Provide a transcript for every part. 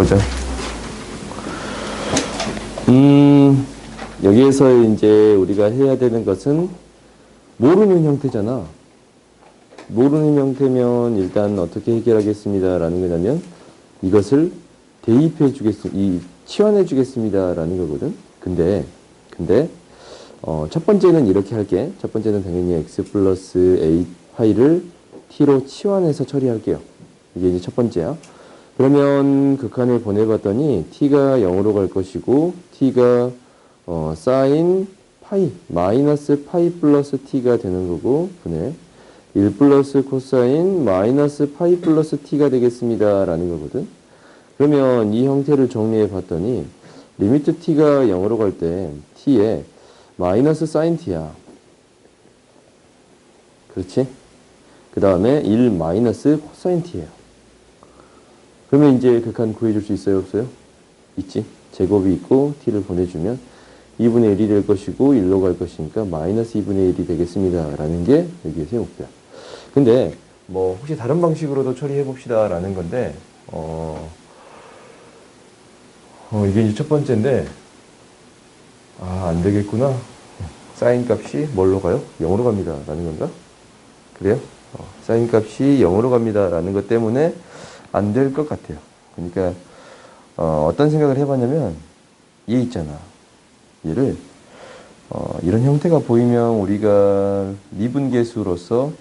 보자. 음, 여기에서 이제 우리가 해야 되는 것은 모르는 형태잖아. 모르는 형태면 일단 어떻게 해결하겠습니다라는 거냐면 이것을 대입해 주겠습니다. 이 치환해 주겠습니다라는 거거든. 근데 근데 어, 첫 번째는 이렇게 할게. 첫 번째는 당연히 x 플러스 a 파이를 t로 치환해서 처리할게요. 이게 이제 첫 번째야. 그러면 극한을 보내봤더니 t가 0으로 갈 것이고 t가 어, 사인 파이 마이너스 파이 플러스 t가 되는 거고 분해 1 플러스 코사인 마이너스 파이 플러스 t가 되겠습니다 라는 거거든. 그러면 이 형태를 정리해 봤더니 리미트 t가 0으로 갈 때 t에 마이너스 사인 t야. 그렇지? 그 다음에 1 마이너스 코사인 t예요 그러면 이제 극한 구해줄 수 있어요 없어요? 있지 제곱이 있고 t를 보내주면 2분의 1이 될 것이고 1로 갈 것이니까 마이너스 2분의 1이 되겠습니다 라는 게 여기에서의 목표야 근데 뭐 혹시 다른 방식으로도 처리해 봅시다 라는 건데 어, 어, 이게 이제 첫 번째인데 아 안 되겠구나 사인 값이 뭘로 가요? 0으로 갑니다 라는 건가? 그래요? 어, 사인 값이 0으로 갑니다 라는 것 때문에 안 될 것 같아요. 그러니까 어, 어떤 생각을 해봤냐면 얘 있잖아. 얘를 어, 이런 형태가 보이면 우리가 미분계수로서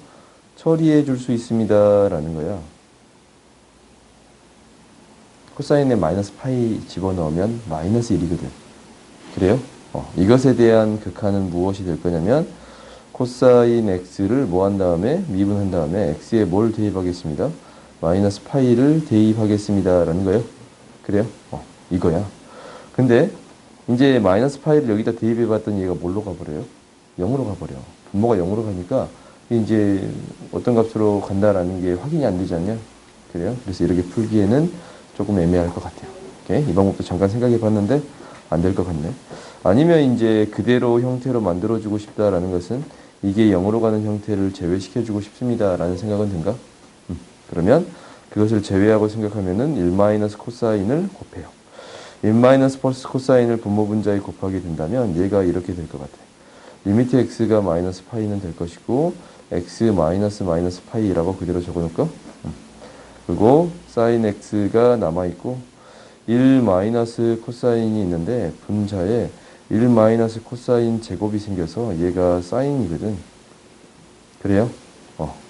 처리해 줄 수 있습니다 라는 거야. 코사인에 마이너스 파이 집어넣으면 마이너스 1이거든. 그래요? 어, 이것에 대한 극한은 무엇이 될 거냐면 코사인 x를 뭐 한 다음에 미분한 다음에 x에 뭘 대입하겠습니다 마이너스 파이를 대입하겠습니다 라는 거예요 그래요? 어, 이거야 근데 이제 마이너스 파이를 여기다 대입해 봤더니 얘가 뭘로 가버려요? 0으로 가버려. 분모가 0으로 가니까 이제 어떤 값으로 간다라는 게 확인이 안 되지 않냐? 그래요? 그래서 이렇게 풀기에는 조금 애매할 것 같아요. 오케이? 이 방법도 잠깐 생각해 봤는데 안 될 것 같네. 아니면 이제 그대로 형태로 만들어주고 싶다라는 것은 이게 0으로 가는 형태를 제외시켜주고 싶습니다라는 생각은 든가? 음, 그러면 그것을 제외하고 생각하면은 1 코사인을 곱해요. 1 마이너스 플러스 코사인을 분모 분자에 곱하게 된다면 얘가 이렇게 될 것 같아. 리미트 x가 마이너스 파이는 될 것이고 x 마이너스 마이너스 파이라고 그대로 적어놓을까? 음. 그리고 사인 x가 남아있고 1 마이너스 코사인이 있는데 분자에 1 마이너스 코사인 제곱이 생겨서 얘가 사인이거든. 그래요?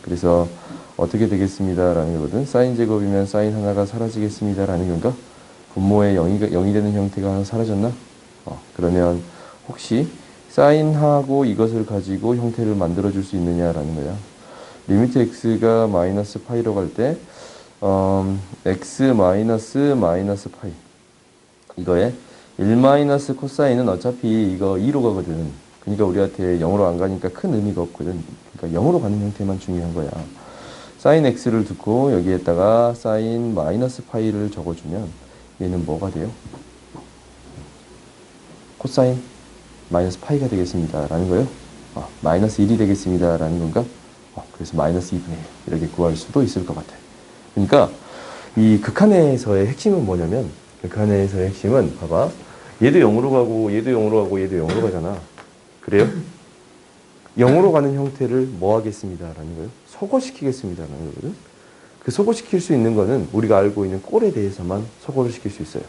어, 그래서 어떻게 되겠습니다. 라는 거거든. 사인 제곱이면 사인 하나가 사라지겠습니다. 라는 건가? 분모에 0이, 0이 되는 형태가 사라졌나? 어, 그러면 혹시 사인하고 이것을 가지고 형태를 만들어 줄 수 있느냐라는 거야. 리미트 x가 마이너스 파이로 갈 때, 음, x 마이너스 마이너스 파이. 이거에 1 마이너스 코사인은 어차피 이거 2로 가거든. 그러니까 우리한테 0으로 안 가니까 큰 의미가 없거든. 그러니까 0으로 가는 형태만 중요한 거야. 사인 x를 듣고 여기에다가 사인 마이너스 파이를 적어주면 얘는 뭐가 돼요? 코사인 마이너스 파이가 되겠습니다. 라는 거예요. 어, 마이너스 1이 되겠습니다. 라는 건가? 어, 그래서 마이너스 2분의 1 이렇게 구할 수도 있을 것 같아요. 그러니까 이 극한에서의 핵심은 뭐냐면 극한에서의 핵심은 봐봐. 얘도 0으로 가고 얘도 0으로 가고 얘도 0으로 가잖아. 그래요? 0으로 가는 형태를 뭐 하겠습니다. 라는 거예요. 소거시키겠습니다. 라는 거거든. 그 소거시킬 수 있는 거는 우리가 알고 있는 꼴에 대해서만 소거를 시킬 수 있어요.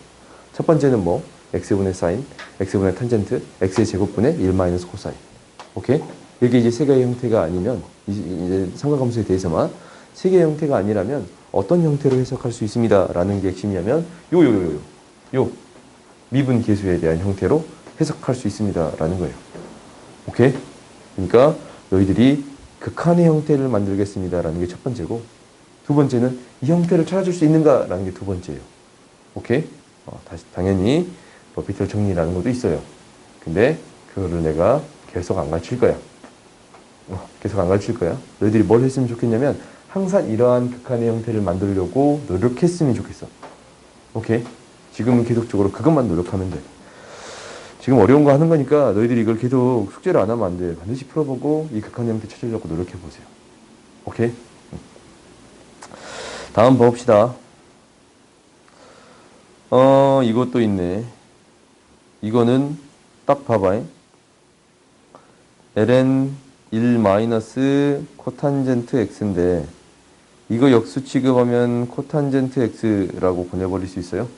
첫 번째는 뭐? x분의 사인, x분의 탄젠트, x의 제곱분의 1 마이너스 코사인. 오케이? 이게 이제 세 개의 형태가 아니면, 이제 삼각함수에 대해서만 세 개의 형태가 아니라면 어떤 형태로 해석할 수 있습니다. 라는 게 핵심이냐면, 요, 요, 요, 요. 요. 미분 계수에 대한 형태로 해석할 수 있습니다. 라는 거예요. 오케이? 그러니까 너희들이 극한의 형태를 만들겠습니다. 라는 게 첫 번째고, 두 번째는 이 형태를 찾아줄 수 있는가라는 게 두 번째예요. 오케이? 어, 다시 당연히 로피틀 정리라는 것도 있어요. 근데 그거를 내가 계속 안 가르칠 거야. 어, 계속 안 가르칠 거야. 너희들이 뭘 했으면 좋겠냐면 항상 이러한 극한의 형태를 만들려고 노력했으면 좋겠어. 오케이? 지금은 계속적으로 그것만 노력하면 돼. 지금 어려운 거 하는 거니까 너희들이 이걸 계속 숙제를 안 하면 안 돼. 반드시 풀어보고 이 극한의 형태 찾으려고 노력해 보세요. 오케이? 다음 봅시다. 어, 이것도 있네. 이거는 딱 봐봐요. ln 1 마이너스 코탄젠트 x인데 이거 역수 취급하면 코탄젠트 x라고 보내버릴 수 있어요.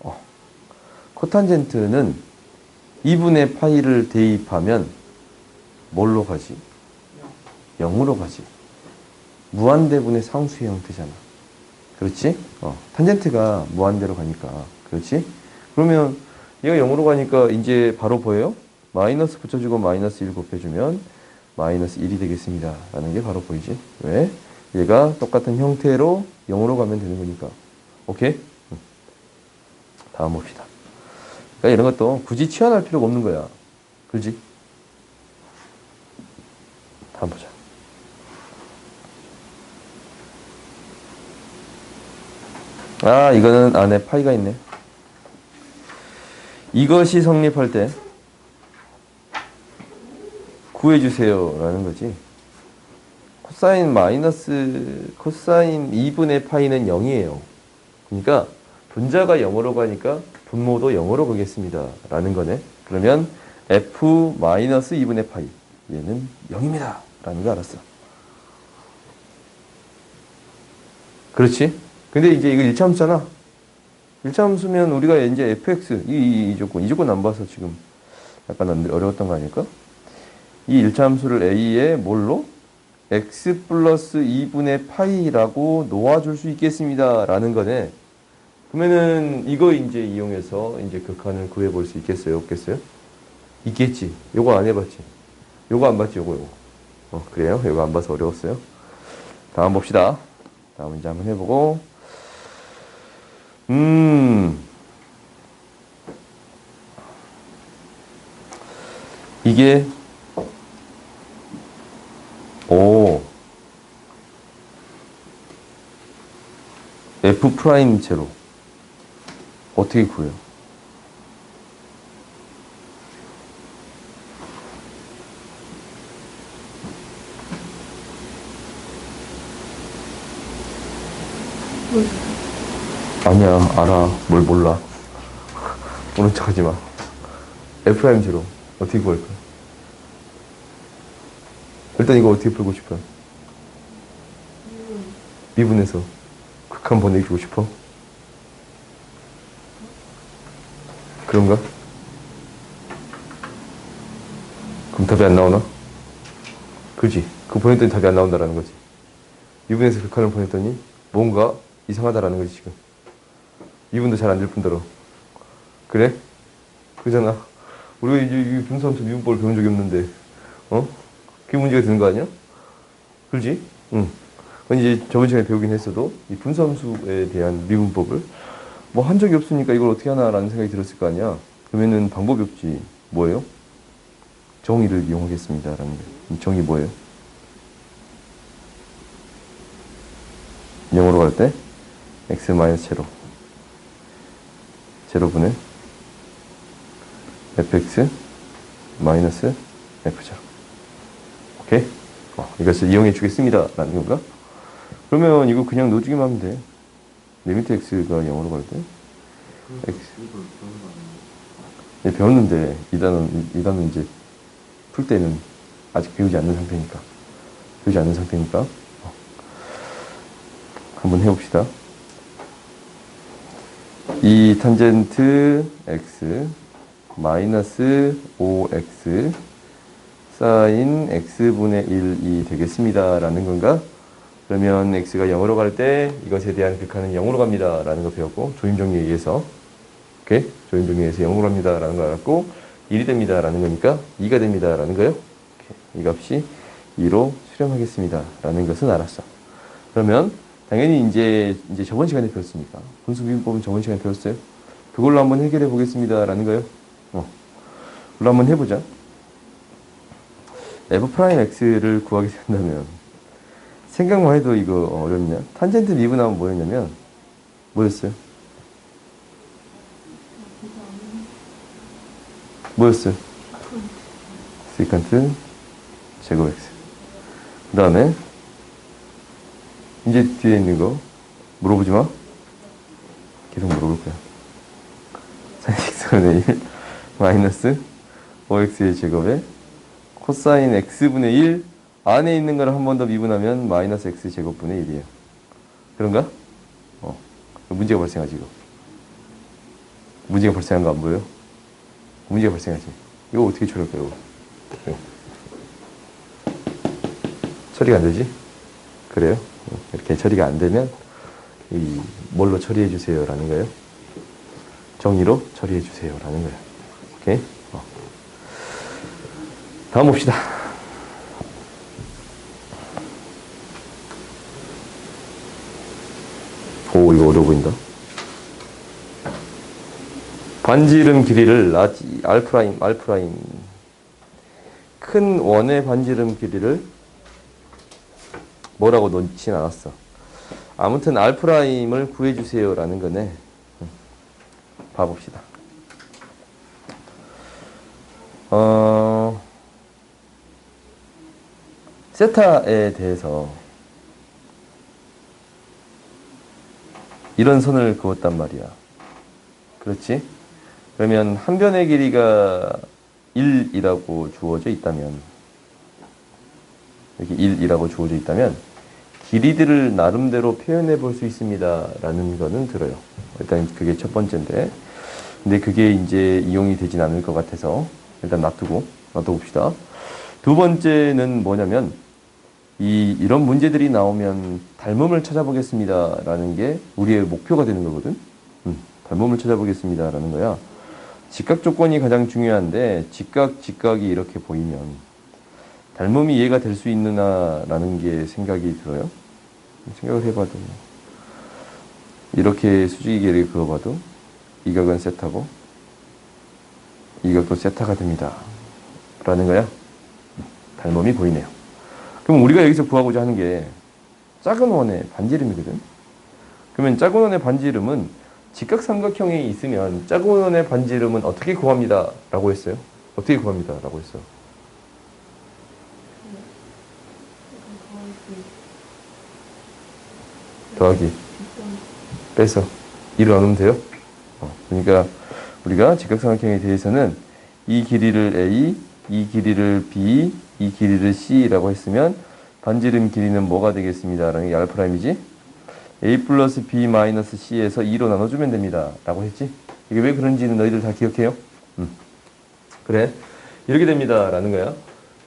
어. 코탄젠트는 2분의 파이를 대입하면 뭘로 가지? 0으로 가지. 무한대분의 상수의 형태잖아. 그렇지? 어, 탄젠트가 무한대로 가니까. 그렇지? 그러면 얘가 0으로 가니까 이제 바로 보여요? 마이너스 붙여주고 마이너스 1 곱해주면 마이너스 1이 되겠습니다. 라는 게 바로 보이지? 왜? 얘가 똑같은 형태로 0으로 가면 되는 거니까. 오케이? 음. 다음 봅시다. 그러니까 이런 것도 굳이 치환할 필요가 없는 거야. 그지? 다음 보자. 아, 이거는 안에 파이가 있네. 이것이 성립할 때 구해주세요. 라는 거지. 코사인 마이너스, 코사인 2분의 파이는 0이에요. 그러니까 분자가 0으로 가니까 분모도 0으로 가겠습니다. 라는 거네. 그러면 f 마이너스 2분의 파이. 얘는 0입니다. 라는 거 알았어. 그렇지? 근데 이제 이거 1차함수잖아. 1차함수면 우리가 이제 fx, 이, 이, 이 조건, 이 조건 안 봐서 지금 약간 안- 어려웠던 거 아닐까? 이 1차함수를 a에 뭘로? x 플러스 2분의 파이라고 놓아줄 수 있겠습니다. 라는 거네. 그러면은 이거 이제 이용해서 이제 극한을 구해 볼 수 있겠어요? 없겠어요? 있겠지. 요거 안 해 봤지. 요거 안 봤지, 요거, 요거. 어, 그래요? 요거 안 봐서 어려웠어요. 다음 봅시다. 다음 문제 한번 해 보고. 음. 이게, 오. F 프라임 제로. 어떻게 구해요? 아니야, 알아. 뭘 몰라. 모른 척 하지 마. 제로. 어떻게 구할 거야? 일단 이거 어떻게 풀고 싶어요? 미분해서 극한 보내주고 싶어? 그런가? 그럼 답이 안 나오나? 그지? 그 보냈더니 답이 안 나온다라는 거지. 미분에서 극한을 보냈더니 뭔가 이상하다라는 거지 지금. 미분도 잘 안 될 뿐더러. 그래? 그잖아. 우리가 이제 이 분수함수 미분법을 배운 적이 없는데, 어? 그게 문제가 되는 거 아니야? 그렇지? 응. 이제 저번 시간에 배우긴 했어도 이 분수함수에 대한 미분법을 뭐 한 적이 없으니까 이걸 어떻게 하나라는 생각이 들었을 거 아니야? 그러면은 방법이 없지. 뭐예요? 정의를 이용하겠습니다 라는 게. 이 정의 뭐예요? 영어로 갈 때 x 제로 제로분의 fx 마이너스 f 제로 오케이? 어, 이것을 이용해 주겠습니다 라는 건가? 그러면 이거 그냥 넣어주기만 하면 돼 리미트 x가 0으로 갈 때 x 네, 배웠는데 이 단원 이 단원 이제 풀 때는 아직 배우지 않는 상태니까 배우지 않는 상태니까 어. 한번 해봅시다. 이 탄젠트 x 마이너스 5x 사인 x분의 1이 되겠습니다. 라는 건가? 그러면 x가 0으로 갈 때 이것에 대한 극한은 0으로 갑니다. 라는 거 배웠고 조임 정리에 의해서 오케이? 조임 정리에 의해서 0으로 갑니다. 라는 거 알았고 1이 됩니다. 라는 거니까 2가 됩니다. 라는 거요. 이 값이 2로 수렴하겠습니다. 라는 것은 알았어. 그러면 당연히 이제 이제 저번 시간에 배웠으니까 분수 비빔법은 저번 시간에 배웠어요. 그걸로 한번 해결해 보겠습니다 라는 거요. 어. 그걸로 한번 해보자. f 프라임 x를 구하게 된다면 생각만 해도 이거 어렵냐? 탄젠트 미분하면 뭐였냐면 뭐였어요? 뭐였어요? 세컨트 제곱 x. 그 다음에 이제 뒤에 있는 거 물어보지 마. 계속 물어볼 거야. sin x분의 1 마이너스 5x의 제곱에 코사인 x분의 1 안에 있는 걸 한 번 더 미분하면 마이너스 x 제곱분의 1이에요. 그런가? 어. 문제가 발생하지, 이거. 문제가 발생한 거 안 보여요? 문제가 발생하지. 이거 어떻게 처리할까요, 이거? 이거. 처리가 안 되지? 그래요? 어, 이렇게 처리가 안 되면, 이, 뭘로 처리해 주세요라는 거예요? 정의로 처리해 주세요라는 거예요. 오케이? 어. 다음 봅시다. 오, 이거 어려워 보인다. 반지름 길이를 라지, 알프라임, 알프라임. 큰 원의 반지름 길이를 뭐라고 놓진 않았어. 아무튼 알프라임을 구해주세요라는 거네. 응. 봐봅시다. 어, 세타에 대해서 이런 선을 그었단 말이야. 그렇지? 그러면 한 변의 길이가 1이라고 주어져 있다면, 이렇게 1이라고 주어져 있다면, 길이들을 나름대로 표현해 볼 수 있습니다. 라는 거는 들어요. 일단 그게 첫 번째인데, 근데 그게 이제 이용이 되진 않을 것 같아서, 일단 놔두고, 놔둬 봅시다. 두 번째는 뭐냐면, 이, 이런 문제들이 나오면 닮음을 찾아보겠습니다. 라는 게 우리의 목표가 되는 거거든. 음, 닮음을 찾아보겠습니다. 라는 거야. 직각 조건이 가장 중요한데, 직각, 직각이 이렇게 보이면, 닮음이 이해가 될 수 있느냐라는 게 생각이 들어요. 생각을 해봐도, 뭐. 이렇게 수직이를 그어봐도, 이 각은 세타고, 이 각도 세타가 됩니다. 라는 거야. 닮음이 보이네요. 그럼 우리가 여기서 구하고자 하는 게 작은 원의 반지름이거든. 그러면 작은 원의 반지름은 직각삼각형이 있으면 작은 원의 반지름은 어떻게 구합니다. 라고 했어요. 어떻게 구합니다. 라고 했어요. 더하기 빼서 1을 나누면 돼요. 어, 그러니까 우리가 직각삼각형에 대해서는 이 길이를 A, 이 길이를 B, 이 길이를 C라고 했으면 반지름 길이는 뭐가 되겠습니다. 라는 게 알프라임이지. A 플러스 B 마이너스 C에서 2로 나눠주면 됩니다. 라고 했지. 이게 왜 그런지는 너희들 다 기억해요? 음. 그래. 이렇게 됩니다. 라는 거야.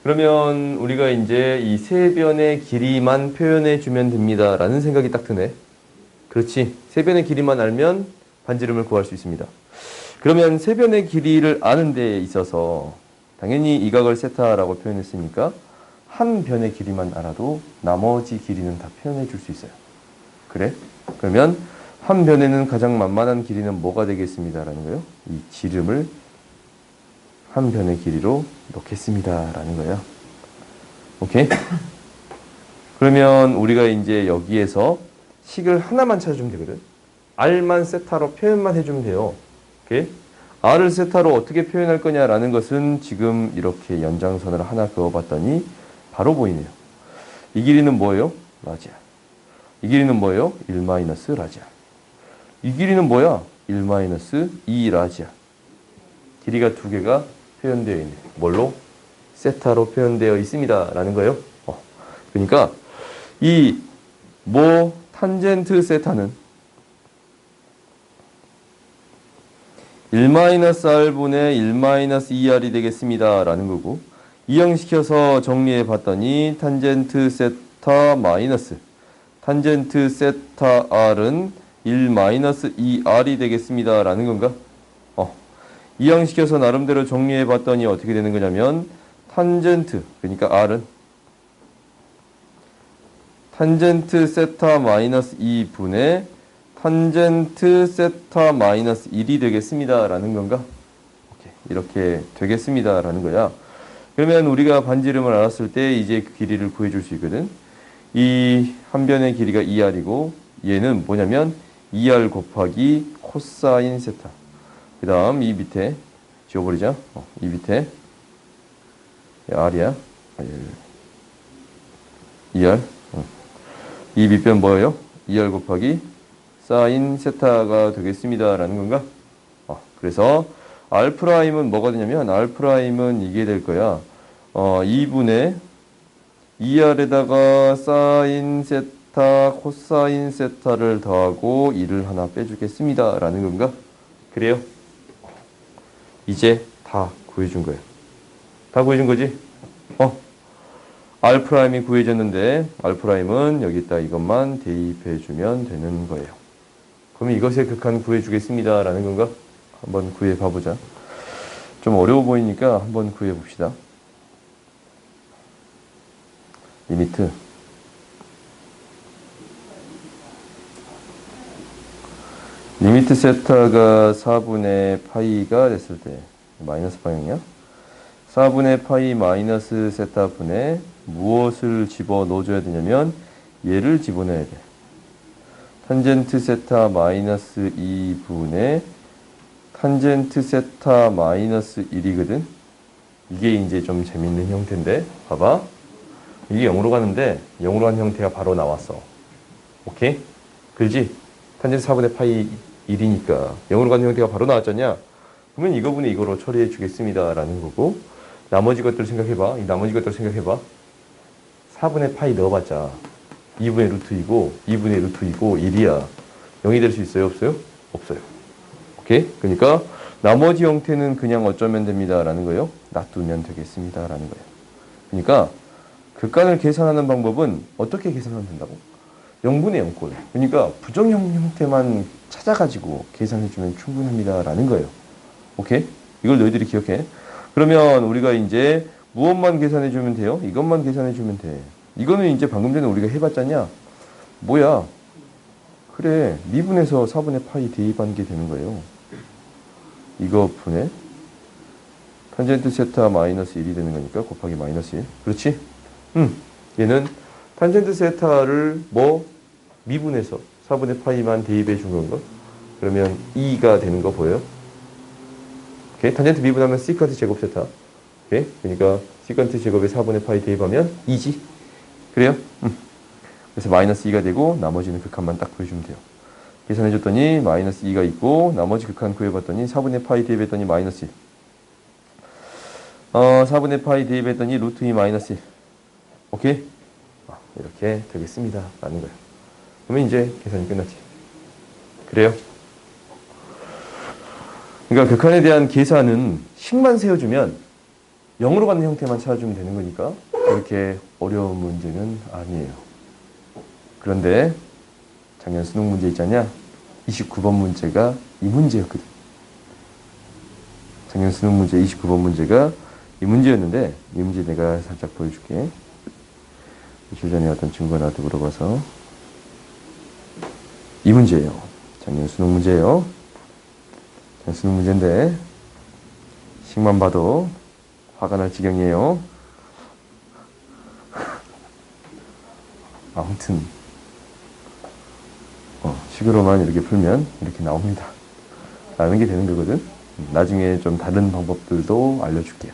그러면 우리가 이제 이 세 변의 길이만 표현해 주면 됩니다. 라는 생각이 딱 드네. 그렇지. 세 변의 길이만 알면 반지름을 구할 수 있습니다. 그러면 세 변의 길이를 아는 데 있어서 당연히 이 각을 세타라고 표현했으니까 한 변의 길이만 알아도 나머지 길이는 다 표현해 줄 수 있어요. 그래? 그러면 한 변에는 가장 만만한 길이는 뭐가 되겠습니다. 라는 거예요. 이 지름을 한 변의 길이로 놓겠습니다. 라는 거예요. 오케이? 그러면 우리가 이제 여기에서 식을 하나만 찾아주면 되거든. R만 세타로 표현만 해주면 돼요. 오케이? R을 세타로 어떻게 표현할 거냐라는 것은 지금 이렇게 연장선을 하나 그어봤더니 바로 보이네요. 이 길이는 뭐예요? 라지아. 이 길이는 뭐예요? 1 마이너스 라지아. 이 길이는 뭐야? 1 마이너스 2 라지아. 길이가 두 개가 표현되어 있네. 뭘로? 세타로 표현되어 있습니다. 라는 거예요. 어. 그러니까 이모 탄젠트 세타는 1-r분의 1-2r이 되겠습니다. 라는 거고 이항시켜서 정리해 봤더니 탄젠트 세타 마이너스 탄젠트 세타 r은 1-2r이 되겠습니다. 라는 건가? 어. 이항시켜서 나름대로 정리해 봤더니 어떻게 되는 거냐면 탄젠트 그러니까 r은 탄젠트 세타 마이너스 2분의 탄젠트 세타 마이너스 1이 되겠습니다. 라는 건가? 이렇게 되겠습니다. 라는 거야. 그러면 우리가 반지름을 알았을 때 이제 그 길이를 구해줄 수 있거든. 이 한 변의 길이가 2r이고 얘는 뭐냐면 2r 곱하기 코사인 세타. 그 다음 이 밑에 지워버리자. 어, 이 밑에 r이야. 2r. 어. 이 밑변 뭐예요? 2r 곱하기 사인 세타가 되겠습니다 라는 건가? 어, 그래서 R 프라임은 뭐가 되냐면 R 프라임은 이게 될 거야. 어, 2분의 2R에다가 사인 세타, 코사인 세타를 더하고 2를 하나 빼주겠습니다 라는 건가? 그래요? 이제 다 구해준 거예요. 다 구해준 거지? 어? R 프라임이 구해졌는데 R 프라임은 여기다 이것만 대입해주면 되는 거예요. 그러면 이것의 극한 구해주겠습니다 라는 건가? 한번 구해 봐보자. 좀 어려워 보이니까 한번 구해 봅시다. 리미트 리미트 세타가 4분의 파이가 됐을 때 마이너스 방향이야? 4분의 파이 마이너스 세타 분에 무엇을 집어 넣어줘야 되냐면 얘를 집어넣어야 돼. 탄젠트 세타 마이너스 2분의 탄젠트 세타 마이너스 1이거든. 이게 이제 좀 재밌는 형태인데 봐봐. 이게 0으로 가는데 0으로 간 형태가 바로 나왔어. 오케이? 그지? 탄젠트 4분의 파이 1이니까 0으로 가는 형태가 바로 나왔잖냐? 그러면 이거분의 이거로 처리해 주겠습니다. 라는 거고 나머지 것들 생각해봐. 이 나머지 것들 생각해봐. 4분의 파이 넣어봤자 2분의 루트이고 2분의 루트이고 1이야. 0이 될 수 있어요? 없어요? 없어요. 오케이? 그러니까 나머지 형태는 그냥 어쩌면 됩니다. 라는 거예요. 놔두면 되겠습니다. 라는 거예요. 그러니까 극간을 계산하는 방법은 어떻게 계산하면 된다고? 0분의 0꼴. 그러니까 부정형 형태만 찾아가지고 계산해주면 충분합니다. 라는 거예요. 오케이? 이걸 너희들이 기억해. 그러면 우리가 이제 무엇만 계산해주면 돼요? 이것만 계산해주면 돼. 이거는 이제 방금 전에 우리가 해봤잖냐? 뭐야? 그래. 미분에서 4분의 파이 대입한 게 되는 거예요. 이거 분의 탄젠트 세타 마이너스 1이 되는 거니까 곱하기 마이너스 1. 그렇지? 음. 얘는 탄젠트 세타를 뭐 미분해서 4분의 파이만 대입해 준 건가? 그러면 2가 되는 거 보여요? 오케이. 탄젠트 미분하면 시컨트 제곱 세타. 오케이. 그러니까 시컨트 제곱에 4분의 파이 대입하면 2지. 그래요? 음. 그래서 마이너스 2가 되고 나머지는 극한만 딱 구해주면 돼요. 계산해 줬더니 마이너스 2가 있고 나머지 극한 구해봤더니 4분의 파이 대입했더니 마이너스 1. 어, 4분의 파이 대입했더니 루트 2 마이너스 1. 오케이? 아, 이렇게 되겠습니다. 라는 거예요. 그러면 이제 계산이 끝났지. 그래요? 그러니까 극한에 대한 계산은 식만 세워주면 0으로 가는 형태만 찾아주면 되는 거니까 그렇게 어려운 문제는 아니에요. 그런데 작년 수능 문제 있잖냐? 29번 문제가 이 문제였거든. 작년 수능 문제 29번 문제가 이 문제였는데 이 문제 내가 살짝 보여줄게. 전에 어떤 친구가 나한테 물어봐서 이 문제예요. 작년 수능 문제예요. 작년 수능 문제인데 식만 봐도 화가 날 지경이에요. 아무튼 어, 식으로만 이렇게 풀면 이렇게 나옵니다. 라는 게 되는 거거든. 음, 나중에 좀 다른 방법들도 알려줄게요.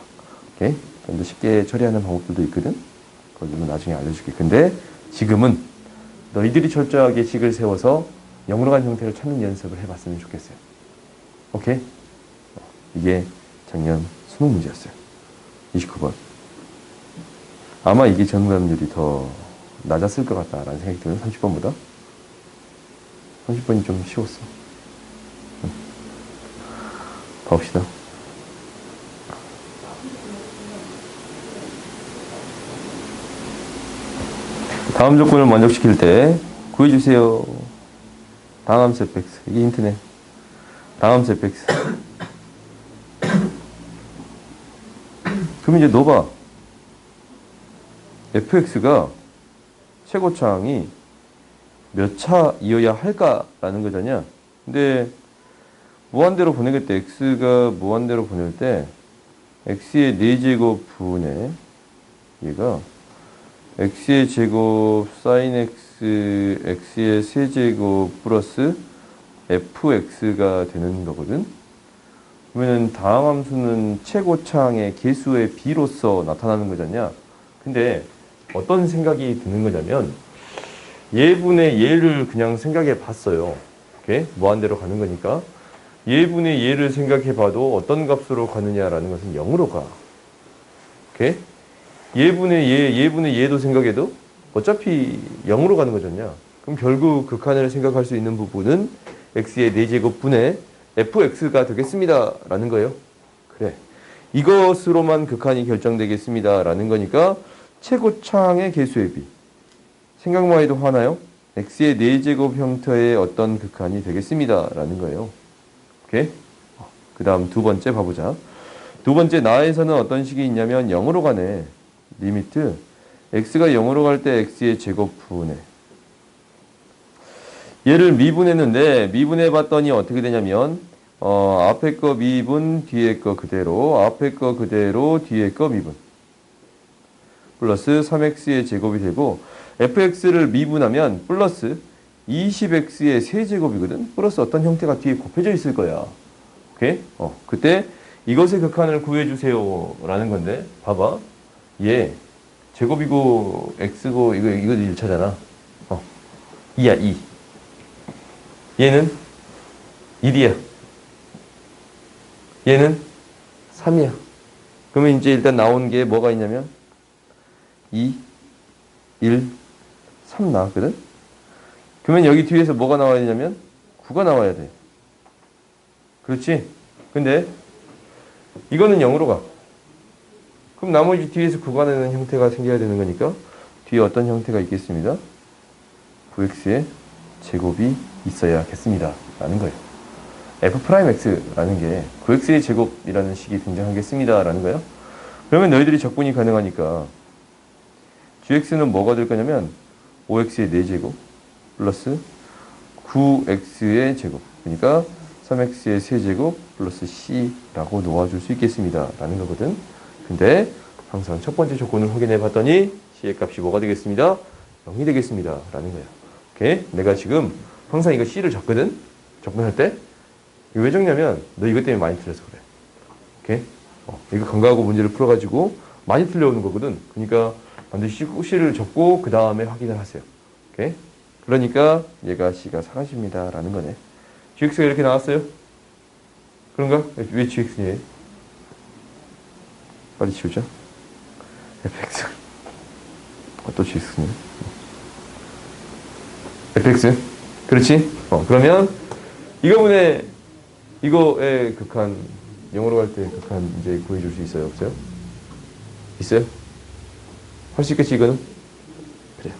오케이? 좀 더 쉽게 처리하는 방법들도 있거든. 그거는 나중에 알려줄게. 근데 지금은 너희들이 철저하게 식을 세워서 간 형태를 찾는 연습을 해봤으면 좋겠어요. 오케이? 어, 이게 작년 수능 문제였어요. 29번. 아마 이게 정답률이 더 낮았을 것 같다라는 생각이 드는 30번보다. 30번이 좀 쉬웠어. 응. 봅시다. 다음 조건을 만족시킬 때 구해주세요. 다함수 fx. 이게 힌트네. 다함수 fx. 그럼 이제 넣어봐. fx가 최고차항이 몇 차이어야 할까라는 거잖냐. 근데 무한대로 보내겠다. x가 무한대로 보낼 때 x의 4제곱 분의 얘가 x의 제곱 sin x x의 세제곱 플러스 fx가 되는 거거든. 그러면 다음 함수는 최고차항의 개수의 b로서 나타나는 거잖냐. 근데 어떤 생각이 드는 거냐면 얘분의 얘를 그냥 생각해 봤어요. 오케이? 무한대로 가는 거니까. 예분의 예를 생각해 봐도 어떤 값으로 가느냐라는 것은 0으로 가. 오케이? 예분의 예, 예분의 예도 생각해도 어차피 0으로 가는 거잖냐. 그럼 결국 극한을 생각할 수 있는 부분은 x의 4제곱 분의 fx가 되겠습니다. 라는 거예요. 그래. 이것으로만 극한이 결정되겠습니다. 라는 거니까 최고창의 개수의 비. 생각만 해도 화나요? x의 4제곱 형태의 어떤 극한이 되겠습니다. 라는 거예요. 오케이? 그 다음 두 번째 봐보자. 두 번째 나에서는 어떤 식이 있냐면 0으로 가네. 리미트. x가 0으로 갈 때 x의 제곱분해. 얘를 미분했는데 미분해 봤더니 어떻게 되냐면 어, 앞에 거 미분, 뒤에 거 그대로, 앞에 거 그대로, 뒤에 거 미분. 플러스 3x의 제곱이 되고 fx를 미분하면 플러스 20x의 세제곱이거든. 플러스 어떤 형태가 뒤에 곱해져 있을 거야. 오케이? 어, 그때 이것의 극한을 구해 주세요. 라는 건데 봐봐. 얘 제곱이고 x고 이거 이거 1차잖아. 어. 2야, 2. 얘는 1이야. 얘는 3이야. 그러면 이제 일단 나온 게 뭐가 있냐면 2, 1, 3 나왔거든? 그러면 여기 뒤에서 뭐가 나와야 되냐면 9가 나와야 돼. 그렇지? 근데 이거는 0으로 가. 그럼 나머지 뒤에서 9가 되는 형태가 생겨야 되는 거니까 뒤에 어떤 형태가 있겠습니다. 9x의 제곱이 있어야겠습니다. 라는 거예요. f'x라는 게 9x의 제곱이라는 식이 등장하겠습니다. 라는 거예요. 그러면 너희들이 적분이 가능하니까 gx는 뭐가 될 거냐면 5x의 4제곱 플러스 9x의 제곱 그러니까 3x의 세제곱 플러스 c라고 놓아줄 수 있겠습니다. 라는 거거든. 근데 항상 첫 번째 조건을 확인해 봤더니 c의 값이 뭐가 되겠습니다? 0이 되겠습니다. 라는 거예요. 오케이? 내가 지금 항상 이거 c를 적거든? 적분할 때. 이거 왜 적냐면 너 이것 때문에 많이 틀려서 그래. 오케이? 어, 이거 간과하고 문제를 풀어가지고 많이 틀려오는 거거든. 그러니까 반드시 c를 적고 그 다음에 확인을 하세요. 오케이? 그러니까 얘가 c가 사라집니다. 라는 거네. gx가 이렇게 나왔어요? 그런가? 왜 gx니? 빨리 지우자. fx. 어, 또 gx네. fx. 그렇지? 어, 그러면 이거분의 이거의 극한 영어로 갈때 극한 이제 구해줄 수 있어요? 없어요? 있어요? 할 수 있겠지 이거는? 그래요.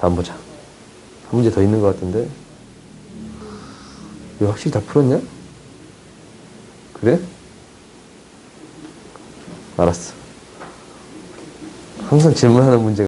다음 보자. 한 문제 더 있는 것 같은데. 이거 확실히 다 풀었냐? 그래? 알았어. 항상 질문하는 문제가